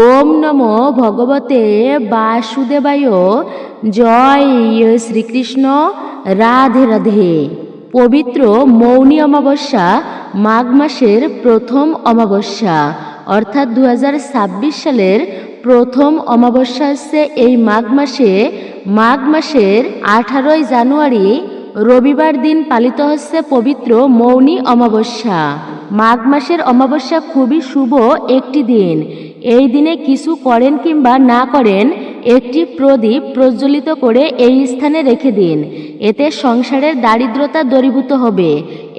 ওম নমো ভগবতে বাসুদেবায়। জয় শ্রীকৃষ্ণ। রাধে রাধে। পবিত্র মৌনী অমাবস্যা মাঘ মাসের প্রথম অমাবস্যা। অর্থাৎ দু হাজার ছাব্বিশ সালের প্রথম অমাবস্যা হচ্ছে এই মাঘ মাসে। মাঘ মাসের আঠারোই জানুয়ারি রবিবার দিন পালিত হচ্ছে পবিত্র মৌনী অমাবস্যা। মাঘ মাসের অমাবস্যা খুবই শুভ একটি দিন। এই দিনে কিছু করেন কিংবা না করেন, একটি প্রদীপ প্রজ্বলিত করে এই স্থানে রেখে দিন। এতে সংসারের দারিদ্রতা দূরীভূত হবে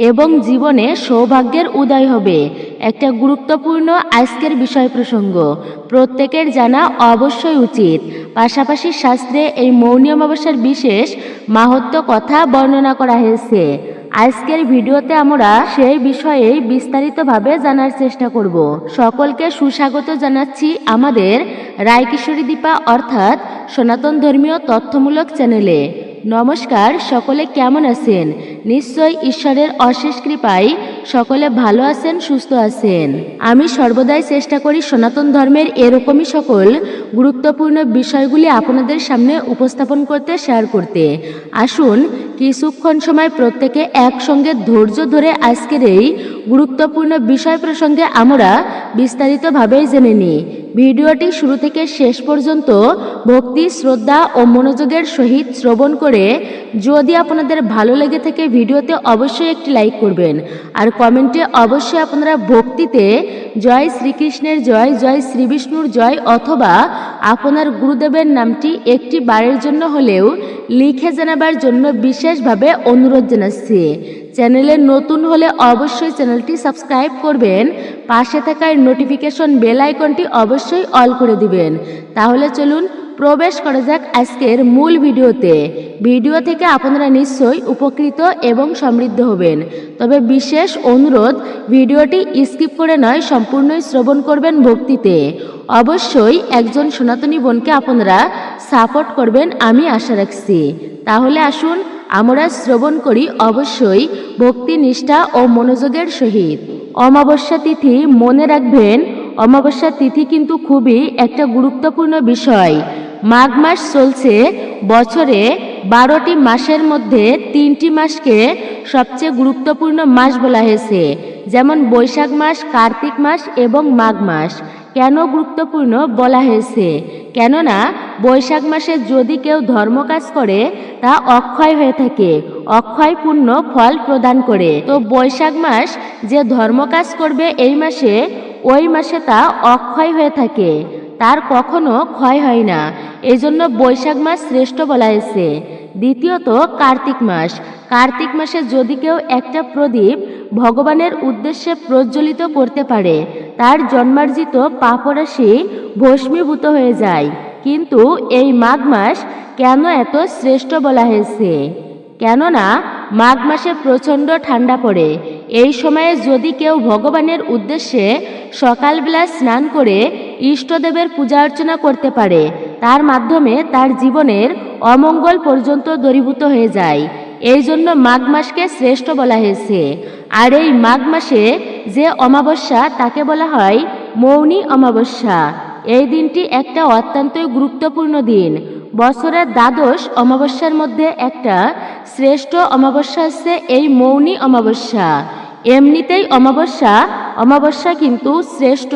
এবং জীবনে সৌভাগ্যের উদয় হবে। একটা গুরুত্বপূর্ণ আজকের বিষয় প্রসঙ্গ। প্রত্যেকের জানা অবশ্যই উচিত। পাশাপাশি শাস্ত্রে এই মৌনী অমাবস্যার বিশেষ মাহাত্ম কথা বর্ণনা করা হয়েছে। আজকের ভিডিওতে আমরা সেই বিষয়ে বিস্তারিতভাবে জানার চেষ্টা করব। সকলকে সুস্বাগত জানাচ্ছি আমাদের রায়কিশোরী দীপা অর্থাৎ সনাতন ধর্মীয় তথ্যমূলক চ্যানেলে। নমস্কার, সকলে কেমন আছেন? নিশ্চয় ঈশ্বরের অশেষ কৃপায় সকলে ভালো আছেন, সুস্থ আছেন। আমি সর্বদাই চেষ্টা করি সনাতন ধর্মের এরকমই সকল গুরুত্বপূর্ণ বিষয়গুলি আপনাদের সামনে উপস্থাপন করতে শেয়ার করতে। আসুন, কিছুক্ষণ সময় প্রত্যেকে একসঙ্গে ধৈর্য ধরে আজকের এই গুরুত্বপূর্ণ বিষয় প্রসঙ্গে আমরা বিস্তারিতভাবে জেনে নিই। ভিডিওটি শুরু থেকে শেষ পর্যন্ত ভক্তি, শ্রদ্ধা ও মনোযোগের সহিত শ্রবণ করে যদি আপনাদের ভালো লেগে থাকে ভিডিওতে অবশ্যই একটি লাইক করবেন। আর কমেন্টে অবশ্যই আপনারা ভক্তিতে জয় শ্রীকৃষ্ণের জয় জয় শ্রীবিষ্ণুর জয় অথবা আপনার গুরুদেবের নামটি একটি বারের জন্য হলেও লিখে জানাবার জন্য বিশেষভাবে অনুরোধ জানাচ্ছি। চ্যানেলে নতুন হলে অবশ্যই চ্যানেলটি সাবস্ক্রাইব করবেন। পাশে থাকার নোটিফিকেশন বেল আইকনটি অবশ্যই অল করে দিবেন। তাহলে চলুন প্রবেশ করা যাক আজকের মূল ভিডিওতে। ভিডিও থেকে আপনারা নিশ্চয়ই উপকৃত এবং সমৃদ্ধ হবেন। তবে বিশেষ অনুরোধ, ভিডিওটি স্কিপ করে নয়, সম্পূর্ণই শ্রবণ করবেন ভক্তিতে। অবশ্যই একজন সনাতনী বোনকে আপনারা সাপোর্ট করবেন, আমি আশা রাখছি। তাহলে আসুন, আমরা শ্রবণ করি অবশ্যই ভক্তি, নিষ্ঠা ও মনোযোগের সহিত। অমাবস্যা তিথি মনে রাখবেন, অমাবস্যা তিথি কিন্তু খুবই একটা গুরুত্বপূর্ণ বিষয়। মাঘ মাস চলছে, বছরে বারোটি মাসের মধ্যে তিনটি মাসকে সবচেয়ে গুরুত্বপূর্ণ মাস বলা হয়েছে, যেমন বৈশাখ মাস, কার্তিক মাস এবং মাঘ মাস। কেন গুরুত্বপূর্ণ বলা হয়েছে? কেননা বৈশাখ মাসে যদি কেউ ধর্ম কাজ করে, তা অক্ষয় হয়ে থাকে অক্ষয় পূর্ণ ফল প্রদান করে। তো বৈশাখ মাস যে ধর্ম কাজ করবে এই মাসে, ওই মাসে তা অক্ষয় হয়ে থাকে। তার কখনো ক্ষয় হয় না। এই জন্য বৈশাখ মাস শ্রেষ্ঠ বলা হয়েছে। দ্বিতীয়ত, কার্তিক মাস। কার্তিক মাসে যদি কেউ একটা প্রদীপ ভগবানের উদ্দেশ্যে প্রজ্বলিত করতে পারে, তার জন্মার্জিত পাপরাশি ভস্মীভূত হয়ে যায়। কিন্তু এই মাঘ মাস কেন এত শ্রেষ্ঠ বলা হয়েছে? কেননা, মাঘ মাসে প্রচণ্ড ঠান্ডা পড়ে। এই সময়ে যদি কেউ ভগবানের উদ্দেশ্যে সকালবেলা স্নান করে ইষ্টদেবের পূজা অর্চনা করতে পারে। তার মাধ্যমে তার জীবনের অমঙ্গল পর্যন্ত দূরীভূত হয়ে যায়। এই জন্য মাঘ মাসকে শ্রেষ্ঠ বলা হয়েছে। আর এই মাঘ মাসে যে অমাবস্যা, তাকে বলা হয় মৌনী অমাবস্যা। এই দিনটি একটা অত্যন্তই গুরুত্বপূর্ণ দিন। বছরের দ্বাদশ অমাবস্যার মধ্যে একটা শ্রেষ্ঠ অমাবস্যা হচ্ছে এই মৌনী অমাবস্যা। এমনিতেই অমাবস্যা অমাবস্যা কিন্তু শ্রেষ্ঠ।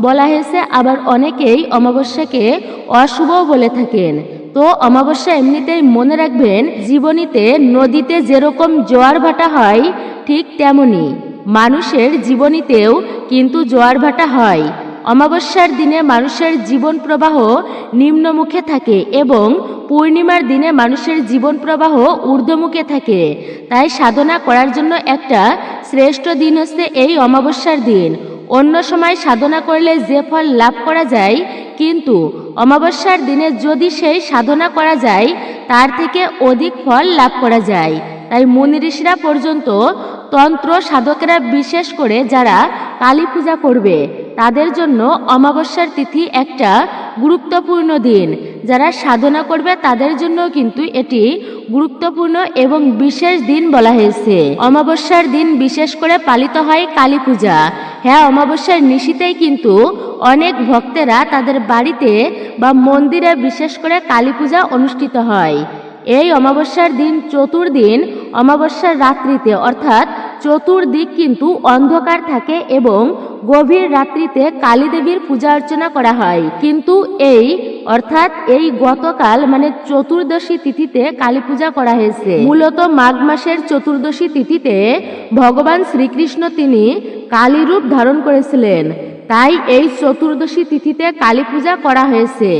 বলা হয়েছে, আবার অনেকেই অমাবস্যাকে অশুভ বলে থাকেন। তো অমাবস্যা এমনিতেই মনে রাখবেন, জীবনীতে নদীতে যেরকম জোয়ার ভাটা হয়, ঠিক তেমনি মানুষের জীবনীতেও কিন্তু জোয়ার ভাটা হয়। অমাবস্যার দিনে মানুষের জীবন প্রবাহ নিম্নমুখে থাকে এবং পূর্ণিমার দিনে মানুষের জীবন প্রবাহ ঊর্ধ্বমুখে থাকে। তাই সাধনা করার জন্য একটা শ্রেষ্ঠ দিন হচ্ছে এই অমাবস্যার দিন। অন্য সময় সাধনা করলে যে ফল লাভ করা যায়, কিন্তু অমাবস্যার দিনে যদি সেই সাধনা করা যায়, তার থেকে অধিক ফল লাভ করা যায়। তাই মুনি ঋষিরা পর্যন্ত তন্ত্র সাধকেরা বিশেষ করে যারা কালী পূজা করবে, তাদের জন্য অমাবস্যার তিথি একটা গুরুত্বপূর্ণ দিন। যারা সাধনা করবে, তাদের জন্য কিন্তু এটি গুরুত্বপূর্ণ এবং বিশেষ দিন বলা হয়েছে। অমাবস্যার দিন বিশেষ করে পালিত হয় কালী পূজা। হ্যাঁ অমাবস্যার নিশিতেই কিন্তু অনেক ভক্তেরা তাদের বাড়িতে বা মন্দিরে বিশেষ করে কালী পূজা অনুষ্ঠিত হয়। এই অমাবস্যার দিন চতুর্দিন অমাবস্যার রাত্রিতে, অর্থাৎ চতুর্দিক কিন্তু অন্ধকার থাকে এবং গভীর রাত্রিতে কালী দেবীর পূজা অর্চনা করা হয়। কিন্তু এই, অর্থাৎ এই গতকাল মানে চতুর্দশী তিথিতে কালী পূজা করা হয়েছে। মূলত মাঘ মাসের চতুর্দশী তিথিতে ভগবান শ্রীকৃষ্ণ তিনি কালী রূপ ধারণ করেছিলেন। তাই এই চতুর্দশী তিথিতে কালী পূজা করা হয়েছে।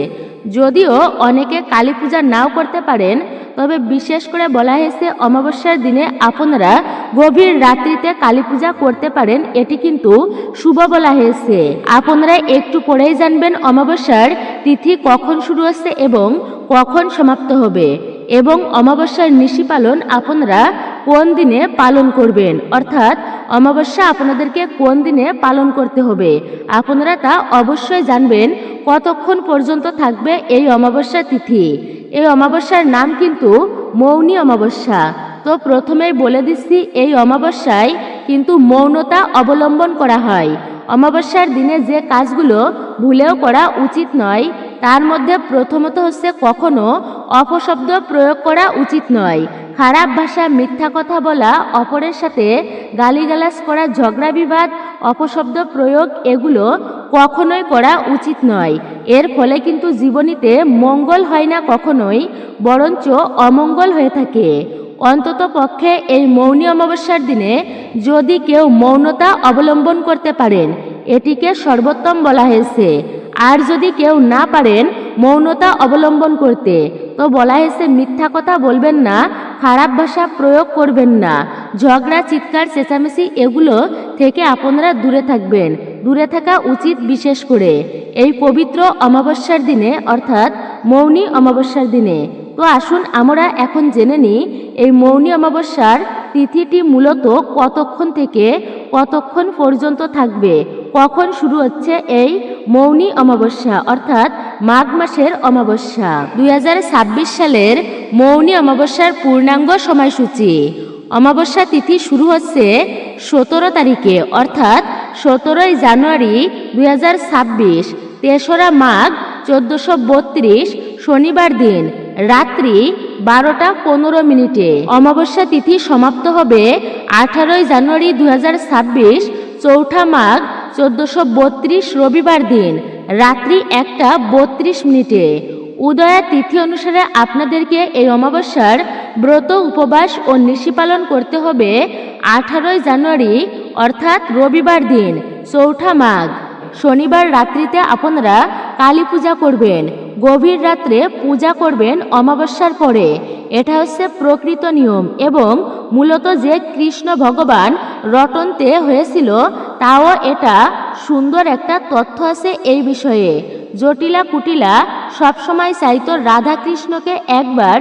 যদিও অনেকে কালী পূজা নাও করতে পারেন, তবে বিশেষ করে বলা হয়েছে অমাবস্যার দিনে আপনারা গভীর রাত্রিতে কালী পূজা করতে পারেন, এটি কিন্তু শুভ বলা হয়েছে। আপনারা একটু পরেই জানবেন অমাবস্যার তিথি কখন শুরু হচ্ছে এবং কখন সমাপ্ত হবে। এবং অমাবস্যার নিশি পালন আপনারা কোন দিনে পালন করবেন? অর্থাৎ অমাবস্যা আপনাদেরকে কোন দিনে পালন করতে হবে? আপনারা তা অবশ্যই জানবেন। কতক্ষণ পর্যন্ত থাকবে এই অমাবস্যা তিথি? এই অমাবস্যার নাম কিন্তু মৌনী অমাবস্যা। তো প্রথমেই বলে দিচ্ছি, এই অমাবস্যায় কিন্তু মৌনতা অবলম্বন করা হয়। অমাবস্যার দিনে যে কাজগুলো ভুলেও করা উচিত নয় তার মধ্যে প্রথমত হচ্ছে কখনো অপশব্দ প্রয়োগ করা উচিত নয়। খারাপ ভাষা মিথ্যা কথা বলা, অপরের সাথে গালিগালাজ করা, ঝগড়া বিবাদ, অপশব্দ প্রয়োগ এগুলো কখনোই করা উচিত নয়। এর ফলে কিন্তু জীবনীতে মঙ্গল হয় না কখনোই, বরঞ্চ অমঙ্গল হয়ে থাকে। অন্তত পক্ষে এই মৌনী অমাবস্যার দিনে যদি কেউ মৌনতা অবলম্বন করতে পারেন, এটিকে সর্বোত্তম বলা হয়েছে। আর যদি কেউ না পারেন মৌনতা অবলম্বন করতে, তো বলা হয়েছে মিথ্যা কথা বলবেন না, খারাপ ভাষা প্রয়োগ করবেন না। ঝগড়া, চিৎকার, চেঁচামেচি এগুলো থেকে আপনারা দূরে থাকবেন। দূরে থাকা উচিত বিশেষ করে। এই পবিত্র অমাবস্যার দিনে, অর্থাৎ মৌনী অমাবস্যার দিনে। তো আসুন আমরা এখন জেনে নিই, এই মৌনী অমাবস্যার তিথিটি মূলত কতক্ষণ থেকে কতক্ষণ পর্যন্ত থাকবে? কখন শুরু হচ্ছে এই মৌনী অমাবস্যা, অর্থাৎ মাঘ মাসের অমাবস্যা? দুই হাজার ছাব্বিশ সালের মৌনী অমাবস্যার পূর্ণাঙ্গ সময়সূচি। অমাবস্যা তিথি শুরু হচ্ছে সতেরো তারিখে, অর্থাৎ সতেরোই জানুয়ারি দুই হাজার ছাব্বিশ, তেসরা মাঘ চোদ্দশো বত্রিশ, শনিবার দিন, রাত্রি বারোটা পনেরো মিনিটে। অমাবস্যা তিথি সমাপ্ত হবে আঠারোই জানুয়ারি দু হাজার ছাব্বিশ, চৌঠা মাঘ চোদ্দশো বত্রিশ রবিবার দিন, রাত্রি একটা বত্রিশ মিনিটে। উদয়া তিথি অনুসারে আপনাদেরকে এই অমাবস্যার ব্রত উপবাস ও নিশি পালন করতে হবে আঠারোই জানুয়ারি, অর্থাৎ রবিবার দিন, চৌঠা মাঘ। শনিবার রাত্রিতে আপনারা কালী পূজা করবেন, গভীর রাত্রে পূজা করবেন অমাবস্যার পরে। এটা হচ্ছে প্রকৃত নিয়ম এবং মূলত যে কৃষ্ণ ভগবান রটনতে হয়েছিল, তাও এটা সুন্দর একটা তথ্য আছে এই বিষয়ে। জটিলা কুটিলা সবসময় চাইতো রাধা কৃষ্ণকে একবার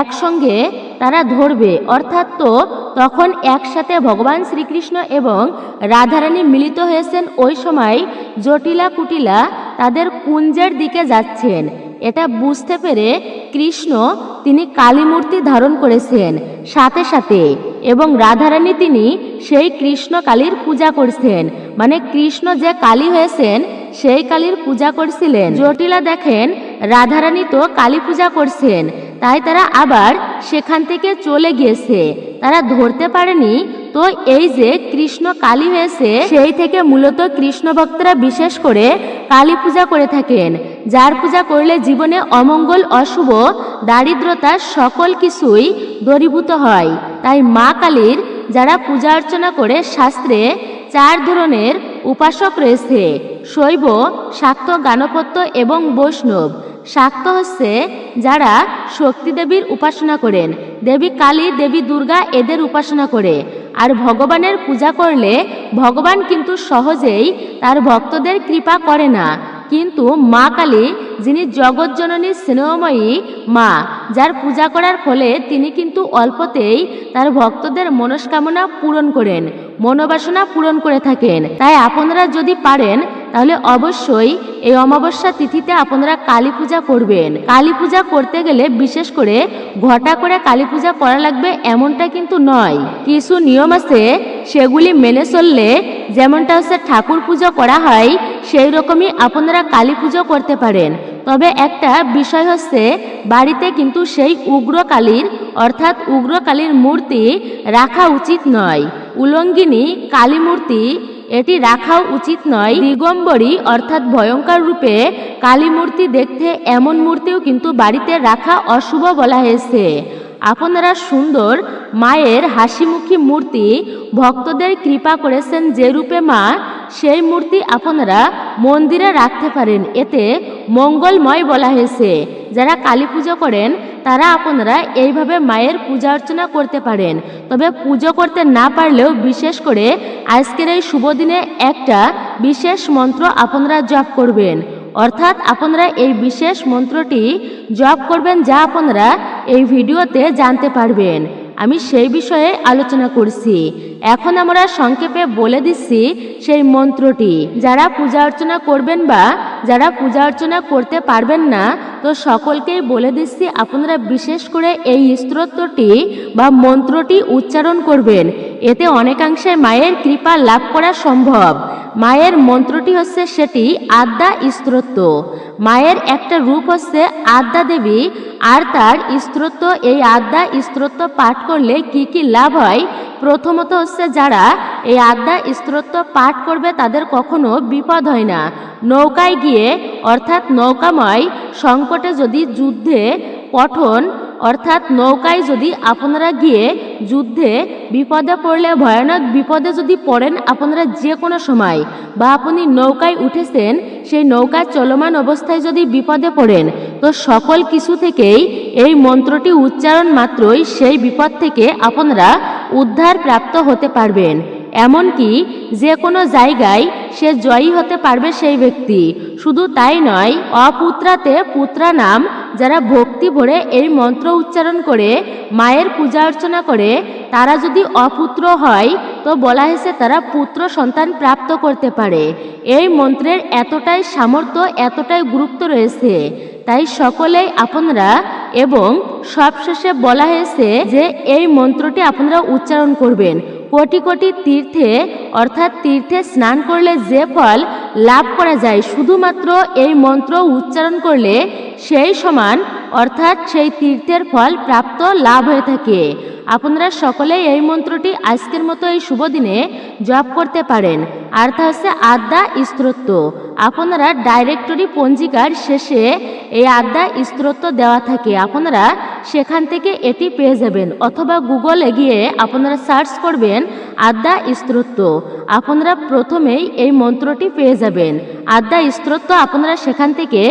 একসঙ্গে তারা ধরবে। অর্থাৎ তো তখন একসাথে ভগবান শ্রীকৃষ্ণ এবং রাধারানী মিলিত হয়েছেন, ওই সময় জটিলা কুটিলা তাদের কুঞ্জের দিকে যাচ্ছেন। এটা বুঝতে পেরে কৃষ্ণ তিনি কালীমূর্তি ধারণ করেছেন সাথে সাথে, এবং রাধারানী তিনি সেই কৃষ্ণ কালীর পূজা করছেন। মানে কৃষ্ণ যে কালী হয়েছেন সেই কালীর পূজা করছিলেন। জটিলা দেখেন, রাধারানী তো কালী পূজা করছেন। তাই তারা আবার সেখান থেকে চলে গিয়েছে। তারা ধরতে পারেনি, তো এই যে কৃষ্ণ কালী হয়েছে, সেই থেকে মূলত কৃষ্ণ ভক্তরা বিশেষ করে কালী পূজা করে থাকেন। যার পূজা করলে জীবনে অমঙ্গল, অশুভ, দারিদ্রতা সকল কিছুই দরীভূত হয়। তাই মা কালীর যারা পূজা অর্চনা করে, শাস্ত্রে চার ধরনের উপাসক রয়েছে শৈব, শাক্ত গানপত্য এবং বৈষ্ণব। শাক্ত হচ্ছে যারা শক্তি দেবীর উপাসনা করেন। দেবী কালী, দেবী দুর্গা এদের উপাসনা করে। আর ভগবানের পূজা করলে ভগবান কিন্তু সহজেই তার ভক্তদের কৃপা করে না। কিন্তু মা কালী, যিনি জগৎজননী স্নেহময়ী মা, যার পূজা করার ফলে তিনি কিন্তু অল্পতেই তার ভক্তদের মনস্কামনা পূরণ করেন। মনোবাসনা পূরণ করে থাকেন। তাই আপনারা যদি পারেন, তাহলে অবশ্যই এই অমাবস্যা তিথিতে আপনারা কালী পূজা করবেন। কালী পূজা করতে গেলে বিশেষ করে ঘটা করে কালী পূজা করা লাগবে এমনটা কিন্তু নয়। কিছু নিয়ম আছে, সেগুলি মেনে চললে যেমনটা হচ্ছে ঠাকুর পুজো করা হয়, সেই রকমই আপনারা কালী পুজো করতে পারেন। তবে একটা বিষয় হচ্ছে, বাড়িতে কিন্তু সেই উগ্র কালীর অর্থাৎ উগ্র কালীর মূর্তি রাখা উচিত নয়। উলঙ্গিনী, কালীমূর্তি, এটি রাখাও উচিত নয়। দিগম্বরী, অর্থাৎ ভয়ঙ্কর রূপে কালীমূর্তি দেখতে এমন মূর্তিও কিন্তু বাড়িতে রাখা অশুভ বলা হয়েছে। আপনারা সুন্দর মায়ের হাসিমুখী মূর্তি ভক্তদের কৃপা করেছেন যে রূপে মা সেই মূর্তি আপনারা মন্দিরে রাখতে পারেন। এতে মঙ্গলময় বলা হয়েছে। যারা কালী পুজো করেন, তারা আপনারা এইভাবে মায়ের পূজা অর্চনা করতে পারেন। তবে পুজো করতে না পারলেও বিশেষ করে আজকের এই শুভ দিনে একটা বিশেষ মন্ত্র আপনারা জপ করবেন। অর্থাৎ আপনারা এই বিশেষ মন্ত্রটি জপ করবেন যা আপনারা এই ভিডিওতে জানতে পারবেন। আমি সেই বিষয়ে আলোচনা করছি। এখন আমরা সংক্ষেপে বলে দিচ্ছি সেই মন্ত্রটি, যারা পূজা অর্চনা করবেন বা যারা পূজা অর্চনা করতে পারবেন না, তো সকলকেই বলে দিচ্ছি আপনারা বিশেষ করে এই স্তোত্রটি বা মন্ত্রটি উচ্চারণ করবেন। এতে অনেকাংশে মায়ের কৃপা লাভ করা সম্ভব। মায়ের মন্ত্রটি হচ্ছে সেটি আদ্যা স্তোত্র। মায়ের একটা রূপ হচ্ছে আদ্যা দেবী, আর তার স্তোত্র, এই আদ্যা স্তোত্র পাঠ করলে কি কি লাভ হয়? প্রথমত হচ্ছে যারা এই আদ্যা স্তোত্র পাঠ করবে তাদের কখনো বিপদ হয় না। নৌকায় গিয়ে, অর্থাৎ নৌকাময় সংকটে যদি যুদ্ধে পঠন অর্থাৎ নৌকায় যদি আপনারা গিয়ে যুদ্ধে বিপদে পড়লে, ভয়ানক বিপদে যদি পড়েন আপনারা যে কোনো সময় বা আপনি নৌকায় উঠেছেন, সেই নৌকায় চলমান অবস্থায় যদি বিপদে পড়েন, তো সকল কিছু থেকেই এই মন্ত্রটি উচ্চারণ মাত্রই সেই বিপদ থেকে আপনারা উদ্ধার প্রাপ্ত হতে পারবেন। এমনকি যে কোনো জায়গায় সে জয়ী হতে পারবে সেই ব্যক্তি। শুধু তাই নয়, অপুত্রাতে পুত্রা নাম যারা ভক্তি ভরে এই মন্ত্র উচ্চারণ করে, মায়ের পূজা অর্চনা করে, তারা যদি অপুত্র হয়, তো বলা হয়েছে তারা পুত্র সন্তান প্রাপ্ত করতে পারে। এই মন্ত্রের এতটাই সামর্থ্য, এতটাই গুরুত্ব রয়েছে। তাই সকলেই আপনারা এবং সবশেষে বলা হয়েছে যে এই মন্ত্রটি আপনারা উচ্চারণ করবেন। কোটি কোটি তীর্থে, অর্থাৎ তীর্থে স্নান করলে যে ফল লাভ করা যায়, শুধুমাত্র এই মন্ত্র উচ্চারণ করলে সেই সমান অর্থাৎ সেই তীর্থের ফল প্রাপ্ত লাভ হয়ে থাকে। আপনারা সকলেই এই মন্ত্রটি আজকের মতো এই শুভ দিনে জপ করতে পারেন। আর তা হচ্ছে আদ্যা স্তোত্র। আপনারা ডাইরেক্টরি পঞ্জিকার শেষে এই আদ্যা স্তোত্র দেওয়া থাকে। আপনারা সেখান থেকে এটি পেয়ে যাবেন অথবা গুগলে গিয়ে আপনারা সার্চ করবেন আদ্যা স্তোত্র। আপনারা প্রথমেই এই মন্ত্রটি পেয়ে যাবেন। আদ্যা স্তোত্র আপনারা সেখান থেকে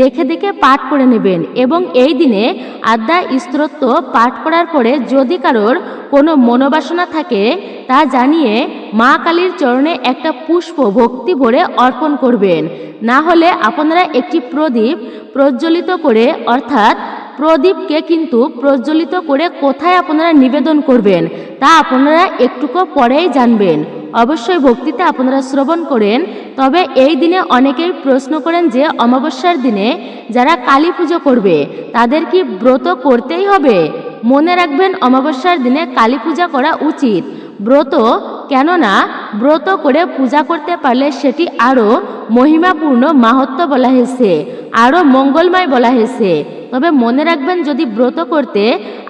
দেখে দেখে পাঠ করে নেবেন এবং এই দিনে আদ্যা স্তোত্র পাঠ করার পরে যদি কারোর কোনো মনোবাসনা থাকে, তা জানিয়ে মা কালীর চরণে একটা পুষ্প ভক্তি ভরে অর্পণ করবেন। না হলে আপনারা একটি প্রদীপ প্রজ্বলিত করে, অর্থাৎ প্রদীপকে কিন্তু প্রজ্বলিত করে কোথায় আপনারা নিবেদন করবেন, তা আপনারা একটুকু পরেই জানবেন। অবশ্যই ভক্তিতে আপনারা শ্রবণ করেন। তবে এই দিনে অনেকেই প্রশ্ন করেন যে, অমাবস্যার দিনে যারা কালী পুজো করবে, তাদের কি ব্রত করতেই হবে? মনে রাখবেন, অমাবস্যার দিনে কালী পূজা করা উচিত। ব্রত কেননা, ব্রত করে পূজা করতে পারলে সেটি আরও মহিমাপূর্ণ মাহাত্ম বলা হয়েছে, আরও মঙ্গলময় বলা হয়েছে। তবে মনে রাখবেন, যদি ব্রত করতে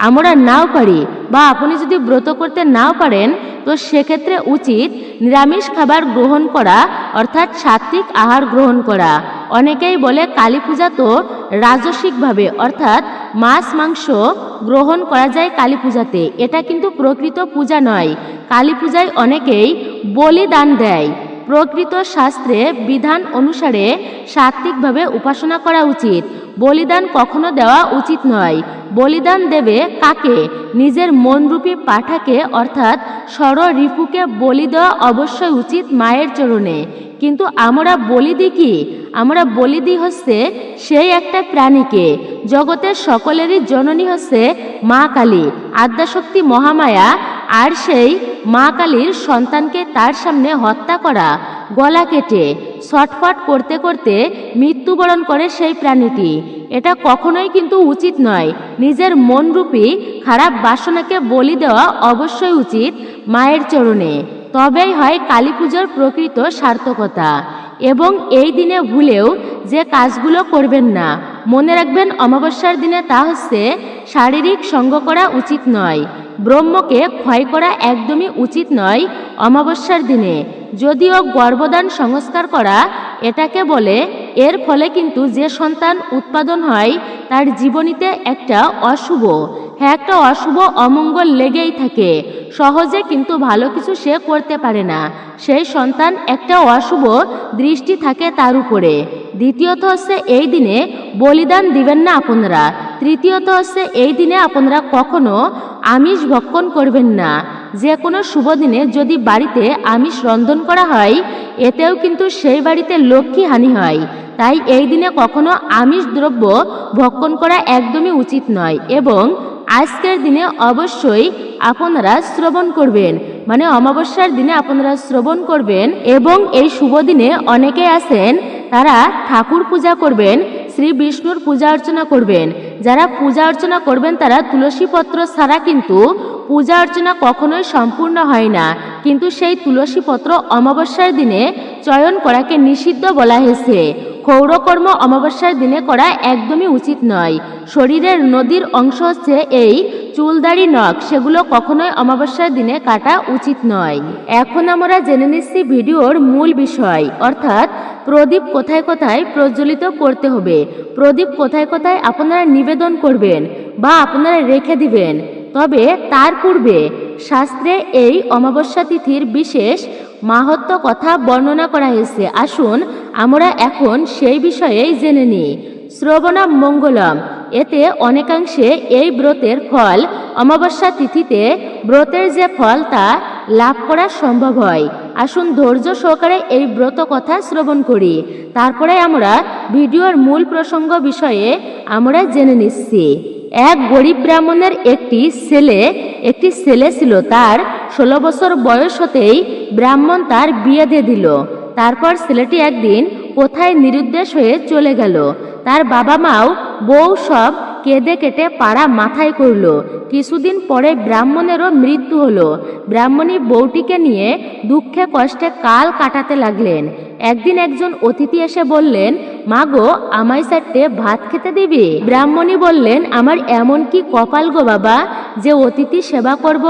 আমরা নাও পারি বা আপনি যদি ব্রত করতে নাও পারেন, তো সেক্ষেত্রে উচিত নিরামিষ খাবার গ্রহণ করা, অর্থাৎ সাত্বিক আহার গ্রহণ করা। অনেকেই বলে কালী পূজা তো রাজসিকভাবে, অর্থাৎ মাছ, মাংস গ্রহণ করা যায় কালী পূজাতে। এটা কিন্তু প্রকৃত পূজা নয়। কালী পূজায় অনেকেই বলিদান দেয়। প্রকৃত শাস্ত্রে বিধান অনুসারে সাত্বিকভাবে উপাসনা করা উচিত। বলিদান কখনো দেওয়া উচিত নয়। বলিদান দেবে কাকে? নিজের মনরূপী পাঠাকে, অর্থাৎ রিপুকে বলি দেওয়া অবশ্যই উচিত মায়ের চরণে। কিন্তু আমরা বলি দিই কি? আমরা বলি দিই হচ্ছে সেই একটা প্রাণীকে। জগতের সকলেরই জননী হচ্ছে মা কালী। আদ্যাশক্তি মহামায়া, আর সেই মা কালীর সন্তানকে তার সামনে হত্যা করা, গলা কেটে। ছটফট করতে করতে মৃত্যুবরণ করে সেই প্রাণীটি। এটা কখনোই কিন্তু উচিত নয়। নিজের মনরূপী, খারাপ বাসনাকে বলি দেওয়া অবশ্যই উচিত মায়ের চরণে। তবেই হয় কালী পুজোর প্রকৃত সার্থকতা। এবং এই দিনে ভুলেও যে কাজগুলো করবেন না, মনে রাখবেন অমাবস্যার দিনে তা হচ্ছে শারীরিক সঙ্গ করা উচিত নয়। ব্রহ্মকে ক্ষয় করা একদমই উচিত নয় অমাবস্যার দিনে। যদিও গর্ভদান সংস্কার করা এটাকে বলে, এর ফলে কিন্তু যে সন্তান উৎপাদন হয়, তার জীবনীতে একটা অশুভ। হ্যাঁ একটা অশুভ অমঙ্গল লেগেই থাকে। সহজে কিন্তু ভালো কিছু সে করতে পারে না। সেই সন্তান একটা অশুভ দৃষ্টি থাকে তার উপরে। দ্বিতীয়ত হচ্ছে, এই দিনে বলিদান দিবেন না আপনারা। তৃতীয়ত হচ্ছে, এই দিনে আপনারা কখনো আমিষ ভক্ষণ করবেন না। যে কোনো শুভ দিনে যদি বাড়িতে আমিষ রন্ধন করা হয়, এতেও কিন্তু সেই বাড়িতে লক্ষ্মী হানি হয়। তাই এই দিনে কখনো আমিষ দ্রব্য ভক্ষণ করা একদমই উচিত নয় এবং আজকের দিনে অবশ্যই আপনারা শ্রবণ করবেন। মানে অমাবস্যার দিনে আপনারা শ্রবণ করবেন এবং এই শুভ দিনে অনেকে আছেন, তারা ঠাকুর পূজা করবেন শ্রী বিষ্ণুর পূজা অর্চনা করবেন। যারা পূজা অর্চনা করবেন তারা তুলসী পত্র ছাড়া কিন্তু পূজা অর্চনা কখনোই সম্পূর্ণ হয় না, কিন্তু সেই তুলসী পত্র অমাবস্যার দিনে চয়ন করাকে নিষিদ্ধ বলা হয়েছে। ক্ষৌরকর্ম অমাবস্যার দিনে করা একদমই উচিত নয়। শরীরের নদীর অংশ হচ্ছে এই চুলদাড়ি নখ, সেগুলো কখনোই অমাবস্যার দিনে কাটা উচিত নয়। এখন আমরা জেনে নিচ্ছি ভিডিওর মূল বিষয়, অর্থাৎ প্রদীপ কোথায় কোথায় প্রজ্বলিত করতে হবে। প্রদীপ কোথায় কোথায় আপনারা নিবেদন করবেন বা আপনারা রেখে দিবেন। তবে তার পূর্বে শাস্ত্রে এই অমাবস্যা তিথির বিশেষ মাহাত্ম কথা বর্ণনা করা হয়েছে। আসুন, আমরা এখন সেই বিষয়েই জেনে নিই। শ্রবণম মঙ্গলম। এতে অনেকাংশে এই ব্রতের ফল অমাবস্যা তিথিতে ব্রতের যে ফল তা লাভ করা সম্ভব হয়। আসুন ধৈর্য সহকারে এই ব্রত কথা শ্রবণ করি। তারপরে আমরা ভিডিওর মূল প্রসঙ্গ বিষয়ে আমরা জেনে নিচ্ছি। এক গরিব ব্রাহ্মণের একটি ছেলে একটি ছেলে ছিল তার ষোলো বছর বয়স হতেই ব্রাহ্মণ তার বিয়ে দিয়ে দিল। তারপর ছেলেটি একদিন কোথায় নিরুদ্দেশ হয়ে চলে গেল। তার বাবা মাও বউ সব কেঁদে কেটে পাড়া মাথায় করল। কিছুদিন পরে ব্রাহ্মণেরও মৃত্যু হলো। ব্রাহ্মণী বউটিকে নিয়ে দুঃখে কষ্টে কাল কাটাতে লাগলেন। একদিন একজন অতিথি এসে বললেন মা গো আমায় চারটে ভাত খেতে দিবি? ব্রাহ্মণী বললেন, আমার এমন কি কপাল গো বাবা যে অতিথি সেবা করব?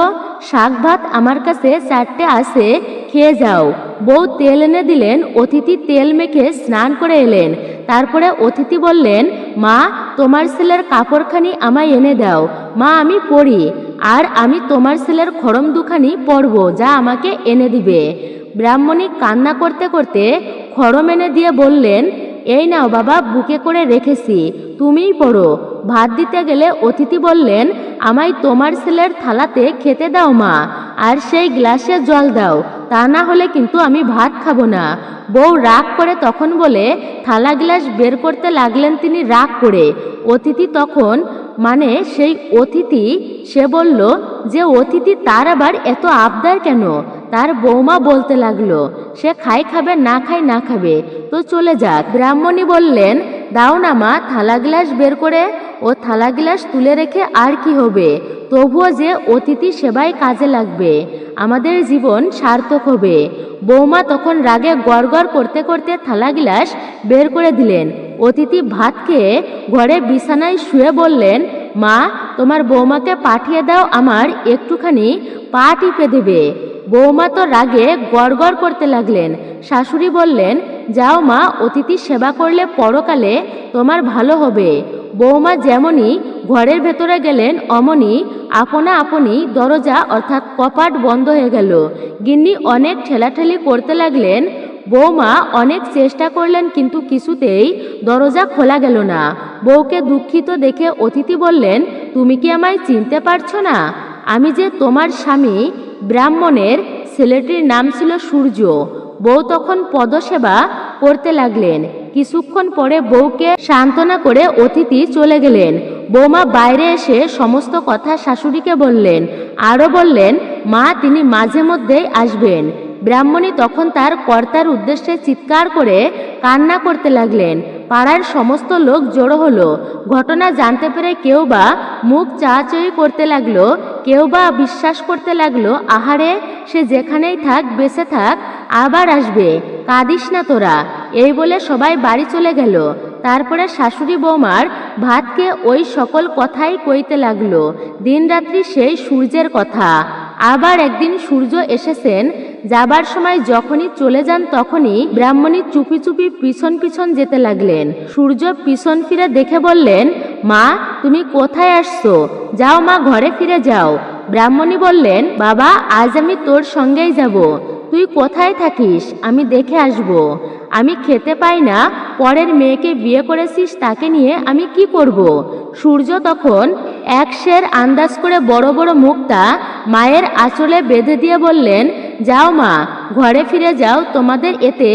শাক ভাত আমার কাছে চারটে আছে, খেয়ে যাও। বউ তেল এনে দিলেন, অতিথি তেল মেখে স্নান করে এলেন। তারপরে অতিথি বললেন, মা, তোমার ছেলের কাপড়খানি আমায় এনে দাও। মা, আমি পরি আর আমি তোমার ছেলের খড়ম দুখানি পরব, যা আমাকে এনে দিবে। ব্রাহ্মণী কান্না করতে করতে খড়ম এনে দিয়ে বললেন এই নাও বাবা, বুকে করে রেখেছি। তুমিই পড়ো। ভাত দিতে গেলে অতিথি বললেন, আমায় তোমার ছেলের থালাতে খেতে দাও মা, আর সেই গ্লাসে জল দাও। তা না হলে কিন্তু আমি ভাত খাব না। বউ রাগ করে তখন বলে, থালা গ্লাস বের করতে লাগলেন তিনি রাগ করে। অতিথি তখন মানে সেই অতিথি, সে বলল, যে অতিথি তার আবার এত আবদার কেন? তার বৌমা বলতে লাগল, সে খাই খাবে, না খাই না খাবে। তো চলে যাক। ব্রাহ্মণী বললেন, দাও না মা, থালা গ্লাস বের করে ও থালা গ্লাস তুলে রেখে আর কি হবে? তবুও যে অতিথি সেবায় কাজে লাগবে। আমাদের জীবন সার্থক হবে। বৌমা তখন রাগে গড়গড় করতে করতে থালা গ্লাস বের করে দিলেন। অতিথি ভাত খেয়ে ঘরে বিছানায় শুয়ে বললেন, মা, তোমার বৌমাকে পাঠিয়ে দাও, আমার একটুখানি পা টিপে দেবে। বৌমা তো রাগে গড়গড় করতে লাগলেন। শাশুড়ি বললেন, যাও মা, অতিথি সেবা করলে পরকালে তোমার ভালো হবে। বৌমা যেমনই ঘরের ভেতরে গেলেন, অমনি আপনা আপনি দরজা অর্থাৎ কপাট বন্ধ হয়ে গেল। গিন্নি অনেক ঠেলাঠেলি করতে লাগলেন। বৌমা অনেক চেষ্টা করলেন, কিন্তু কিছুতেই দরজা খোলা গেল না। বউকে দুঃখিত দেখে অতিথি বললেন, তুমি কি আমায় চিনতে পারছ না? আমি যে তোমার স্বামী ব্রাহ্মণের ছেলেটির নাম ছিল সূর্য। বউ তখন পদসেবা করতে লাগলেন। কিছুক্ষণ পরে বউকে সান্ত্বনা করে অতিথি চলে গেলেন। বৌমা বাইরে এসে সমস্ত কথা শাশুড়িকে বললেন। আরও বললেন, মা, তিনি মাঝে মধ্যেই আসবেন। ব্রাহ্মণী তখন তার কর্তার উদ্দেশ্যে চিৎকার করে কান্না করতে লাগলেন। পাড়ার সমস্ত লোক জড়ো হলো। ঘটনা জানতে পেরে কেউ বা মুখ চাচাই করতে লাগল, কেউ বা বিশ্বাস করতে লাগল, আহারে, সে যেখানেই থাক, বেঁচে থাক, আবার আসবে। কাঁদিস না তোরা। এই বলে সবাই বাড়ি চলে গেল। তারপরে শাশুড়ি বৌমার ভাতকে ওই সকল কথাই কইতে লাগল। দিনরাত্রি সেই সূর্যের কথা। আবার একদিন সূর্য এসেছেন যাবার সময় যখনই চলে যান তখনই ব্রাহ্মণী চুপি চুপি পিছন পিছন যেতে লাগলেন। সূর্য পিছন ফিরে দেখে বললেন, মা, তুমি কোথায় আসছো? যাও মা, ঘরে ফিরে যাও। ব্রাহ্মণী বললেন, বাবা, আজ আমি তোর সঙ্গেই যাব। তুই কোথায় থাকিস? আমি দেখে আসব। আমি খেতে পাই না, পরের মেয়েকে বিয়ে করেছিস, তাকে নিয়ে আমি কি করব? সূর্য তখন এক শের আন্দাজ করে বড় বড় মুখটা মায়ের আঁচলে বেঁধে দিয়ে বললেন যাও মা, ঘরে ফিরে যাও, তোমাদের এতে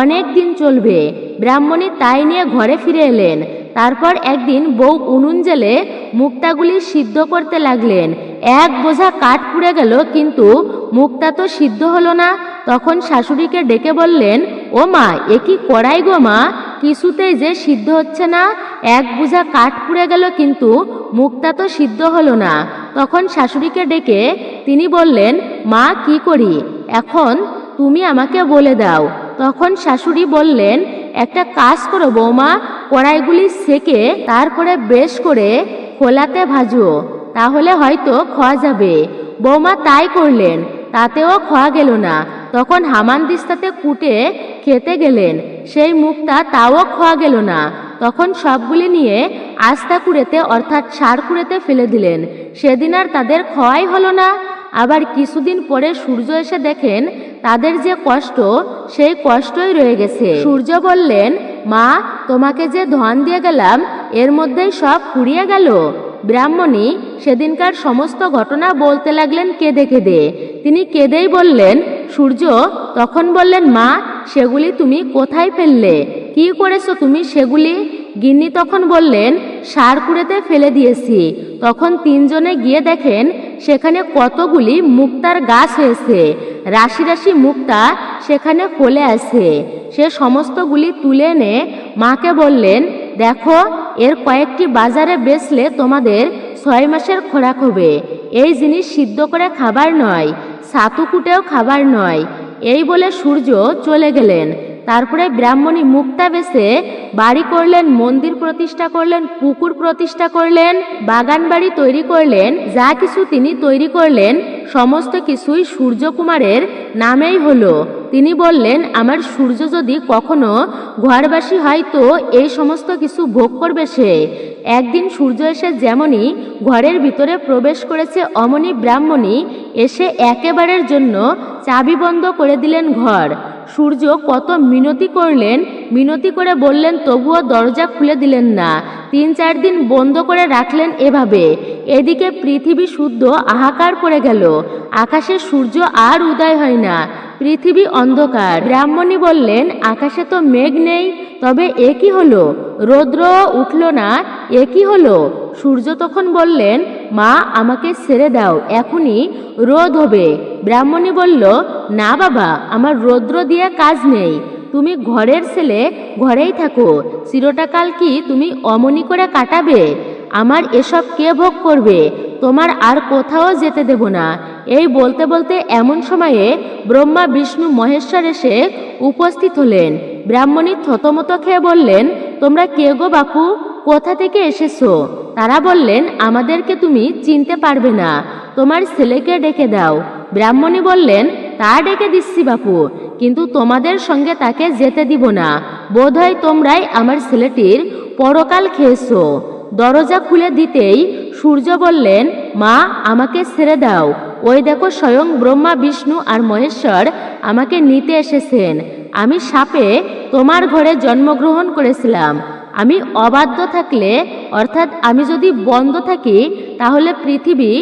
অনেক দিন চলবে। ব্রাহ্মণী তাই নিয়ে ঘরে ফিরে এলেন। তারপর একদিন বউ উনুন জেলে মুক্তাগুলি সিদ্ধ করতে লাগলেন। এক বোঝা কাঠ পুড়ে গেল, কিন্তু মুক্তা তো সিদ্ধ হলো না। তখন শাশুড়িকে ডেকে বললেন, ও মা, এ কি কড়াই গো মা? কিছুতেই যে সিদ্ধ হচ্ছে না। এক বোঝা কাঠ পুড়ে গেল, কিন্তু মুক্তা তো সিদ্ধ হলো না। তখন শাশুড়িকে ডেকে তিনি বললেন মা, কি করি? এখন তুমি আমাকে বলে দাও। তখন শাশুড়ি বললেন, একটা কাজ করো বৌমা, কড়াইগুলি সেকে তারপরে বেশ করে খোলাতে ভাজো, তাহলে হয়তো খাওয়া যাবে। বৌমা তাই করলেন, তাতেও খাওয়া গেল না। তখন হামানদিস্তাতে কুটে খেতে গেলেন, সেই মুখটা তাও খাওয়া গেল না। তখন সবগুলি নিয়ে আস্তা কুড়েতে, অর্থাৎ সার কুড়েতে ফেলে দিলেন। সেদিন আর তাদের খাওয়াই হলো না। আবার কিছুদিন পরে সূর্য এসে দেখেন তাদের যে কষ্ট, সেই কষ্টই রয়ে গেছে। সূর্য বললেন, মা, তোমাকে যে ধন দিয়ে গেলাম, এর মধ্যেই সব ফুরিয়ে গেল। ব্রাহ্মণী সেদিনকার সমস্ত ঘটনা বলতে লাগলেন কেঁদে কেঁদে। তিনি কেঁদেই বললেন, সূর্য, তখন বললেন, মা, সেগুলি তুমি কোথায় ফেললে? কি করেছ তুমি সেগুলি? গিন্নি তখন বললেন, সার কুড়েতে ফেলে দিয়েছি। তখন তিনজনে গিয়ে দেখেন, সেখানে কতগুলি মুক্তার গাছ হয়েছে। রাশি রাশি মুক্তা সেখানে ফলে আছে। সে সমস্তগুলি তুলে এনে মাকে বললেন, দেখো, এর কয়েকটি বাজারে বেচলে তোমাদের ছয় মাসের খোরাক হবে। এই জিনিস সিদ্ধ করে খাবার নয়, ছাতু কুটেও খাবার নয়। এই বলে সূর্য চলে গেলেন। তারপরে ব্রাহ্মণী মুক্তা বেছে বাড়ি করলেন, মন্দির প্রতিষ্ঠা করলেন, পুকুর প্রতিষ্ঠা করলেন, বাগান বাড়ি তৈরি করলেন, যা কিছু তিনি তৈরি করলেন, সমস্ত কিছুই সূর্যকুমারের নামেই হলো। তিনি বললেন, আমার সূর্য যদি কখনো ঘরবাসী হয় তো এই সমস্ত কিছু ভোগ করবে সে। একদিন সূর্য এসে যেমনই ঘরের ভিতরে প্রবেশ করেছে, অমনি ব্রাহ্মণী এসে একেবারের জন্য চাবি বন্ধ করে দিলেন ঘর। সূর্য কত মিনতি করলেন, মিনতি করে বললেন, তবুও দরজা খুলে দিলেন না। তিন চার দিন বন্ধ করে রাখলেন এভাবে। এদিকে পৃথিবী শুদ্ধ আহাকার করে গেল। আকাশে সূর্য আর উদয় হয় না। পৃথিবী অন্ধকার। ব্রাহ্মণী বললেন, আকাশে তো মেঘ নেই। তবে এ কি হলো? রৌদ্র উঠল না, এ কি হলো? সূর্য তখন বললেন, মা, আমাকে ছেড়ে দাও, এখনই রোদ হবে। ব্রাহ্মণী বলল, না বাবা, আমার রৌদ্র দিয়ে কাজ নেই। তুমি ঘরের ছেলে, ঘরেই থাকো। চিরটাকাল কি তুমি অমনি করে কাটাবে? আমার এসব কে ভোগ করবে? তোমার আর কোথাও যেতে দেব না। এই বলতে বলতে এমন সময়ে ব্রহ্মা বিষ্ণু মহেশ্বর এসে উপস্থিত হলেন। ব্রাহ্মণী থতমত খেয়ে বললেন, তোমরা কে গো বাপু? কোথা থেকে এসেছ? তারা বললেন, আমাদেরকে তুমি চিনতে পারবে না। তোমার ছেলেকে ডেকে দাও। ব্রাহ্মণী বললেন, তা ডেকে দিচ্ছি বাপু, কিন্তু তোমাদের সঙ্গে তাকে যেতে দিব না। বোধহয় তোমরাই আমার ছেলেটির পরকাল খেয়েছো। দরজা খুলে দিতেই সূর্য বললেন, মা, আমাকে ছেড়ে দাও। ওই দেখো স্বয়ং ব্রহ্মা, বিষ্ণু আর মহেশ্বর আমাকে নিতে এসেছেন। আমি সাপে তোমার ঘরে জন্মগ্রহণ করেছিলাম। আমি অবাধ্য থাকলে, অর্থাৎ আমি যদি বন্ধ থাকি, তাহলে পৃথিবী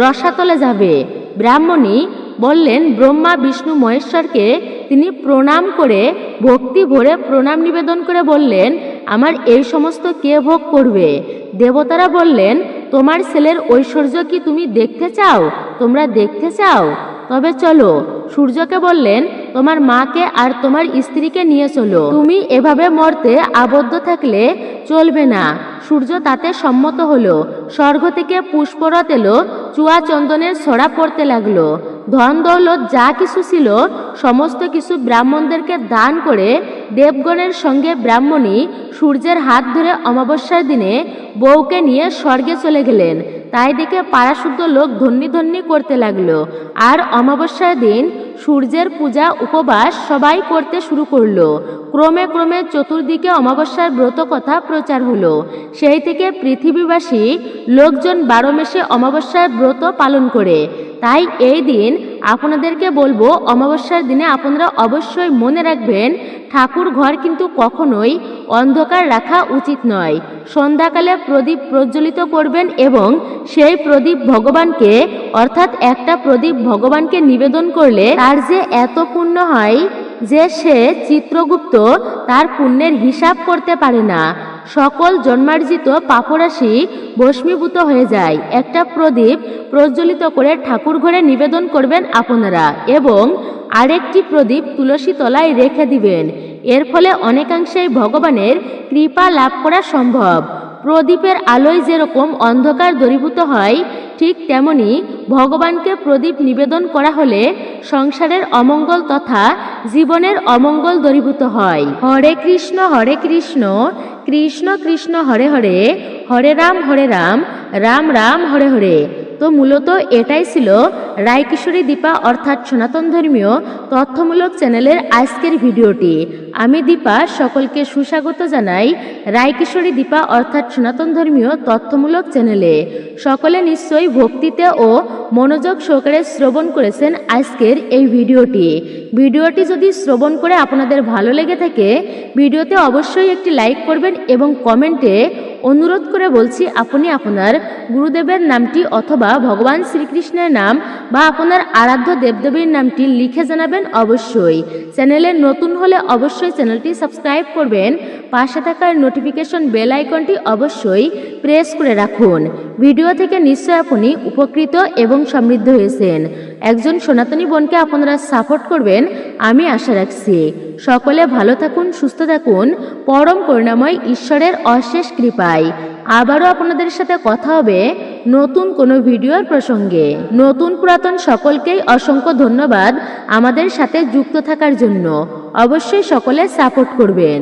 রসাতলে যাবে। ব্রাহ্মণী বললেন, ব্রহ্মা, বিষ্ণু, মহেশ্বরকে তিনি প্রণাম করে, ভক্তি ভরে প্রণাম নিবেদন করে বললেন, আমার এই সমস্ত কে ভোগ করবে দেবতারা বললেন তোমার ছেলের ঐশ্বর্য কি তুমি দেখতে চাও? তোমরা দেখতে চাও? তবে চলো, সূর্যকে বললেন, তোমার মাকে আর তোমার স্ত্রীকে নিয়ে চলো। তুমি এভাবে মরতে আবদ্ধ থাকলে চলবে না। সূর্য তাতে সম্মত হলো। স্বর্গ থেকে পুষ্পরত এলো, চুয়া চন্দনের ছড়া পড়তে লাগল। ধন দৌলত যা কিছু ছিল, সমস্ত কিছু ব্রাহ্মণদেরকে দান করে দেবগণের সঙ্গে ব্রাহ্মণী সূর্যের হাত ধরে অমাবস্যার দিনে বউকে নিয়ে স্বর্গে চলে গেলেন। তাই দেখে পাড়াশুদ্ধ লোক ধন্যি ধন্যি করতে লাগল। আর অমাবস্যার দিন সূর্যের পূজা, উপবাস সবাই করতে শুরু করল। ক্রমে ক্রমে চতুর্দিকে অমাবস্যার ব্রত কথা প্রচার হলো। সেই থেকে পৃথিবীবাসী লোকজন বারো মেশে অমাবস্যার ব্রত পালন করে। তাই এই দিন আপনাদেরকে বলব, অমাবস্যার দিনে আপনারা অবশ্যই মনে রাখবেন, ঠাকুর ঘর কিন্তু কখনোই অন্ধকার রাখা উচিত নয়। সন্ধ্যাকালে প্রদীপ প্রজ্বলিত করবেন এবং সেই প্রদীপ ভগবানকে, অর্থাৎ একটা প্রদীপ ভগবানকে নিবেদন করলে তার যে এত পুণ্য হয় যে সে চিত্রগুপ্ত তার পুণ্যের হিসাব করতে পারে না। সকল জন্মার্জিত পাপরাশি ভস্মীভূত হয়ে যায়। একটা প্রদীপ প্রজ্বলিত করে ঠাকুর ঘরে নিবেদন করবেন আপনারা এবং আরেকটি প্রদীপ তুলসী তলায় রেখে দিবেন। এর ফলে অনেকাংশেই ভগবানের কৃপা লাভ করা সম্ভব। প্রদীপের আলোয় যেরকম অন্ধকার দূরীভূত হয়, ঠিক তেমনি ভগবানকে প্রদীপ নিবেদন করা হলে সংসারের অমঙ্গল তথা জীবনের অমঙ্গল দূরীভূত হয়। হরে কৃষ্ণ হরে কৃষ্ণ কৃষ্ণ কৃষ্ণ, হরে হরে হরে রাম হরে রাম রাম রাম, হরে হরে। তো মূলত এটাই ছিল রায়কিশোরী দীপা অর্থাৎ সনাতন ধর্মীয় তথ্যমূলক চ্যানেলের আজকের ভিডিওটি। আমি দীপা, সকলকে সুস্বাগত জানাই রায়কিশোরী দীপা অর্থাৎ সনাতন ধর্মীয় তথ্যমূলক চ্যানেলে। সকলে নিশ্চয়ই ভক্তিতে ও মনোযোগ সহকারে শ্রবণ করেছেন আজকের এই ভিডিওটি। ভিডিওটি যদি শ্রবণ করে আপনাদের ভালো লেগে থাকে, ভিডিওতে অবশ্যই একটি লাইক করবেন এবং কমেন্টে অনুরোধ করে বলছি, আপনি আপনার গুরুদেবের নামটি অথবা ভগবান শ্রীকৃষ্ণের নাম বা আপনার আরাধ্য দেবদেবীর নামটি লিখে জানাবেন অবশ্যই। চ্যানেলে নতুন হলে অবশ্যই চ্যানেলটি সাবস্ক্রাইব করবেন। পাশে থাকার নোটিফিকেশন বেল আইকনটি অবশ্যই প্রেস করে রাখুন। ভিডিও থেকে নিশ্চয় আপনি উপকৃত এবং সমৃদ্ধ হয়েছেন। একজন সনাতনী বোনকে আপনারা সাপোর্ট করবেন, আমি আশা রাখছি। সকলে ভালো থাকুন, সুস্থ থাকুন। পরম করুণাময় ঈশ্বরের অশেষ কৃপায়। আবারও আপনাদের সাথে কথা হবে নতুন কোনো ভিডিওর প্রসঙ্গে। নতুন পুরাতন সকলকেই অসংখ্য ধন্যবাদ আমাদের সাথে যুক্ত থাকার জন্য। অবশ্যই সকলে সাপোর্ট করবেন।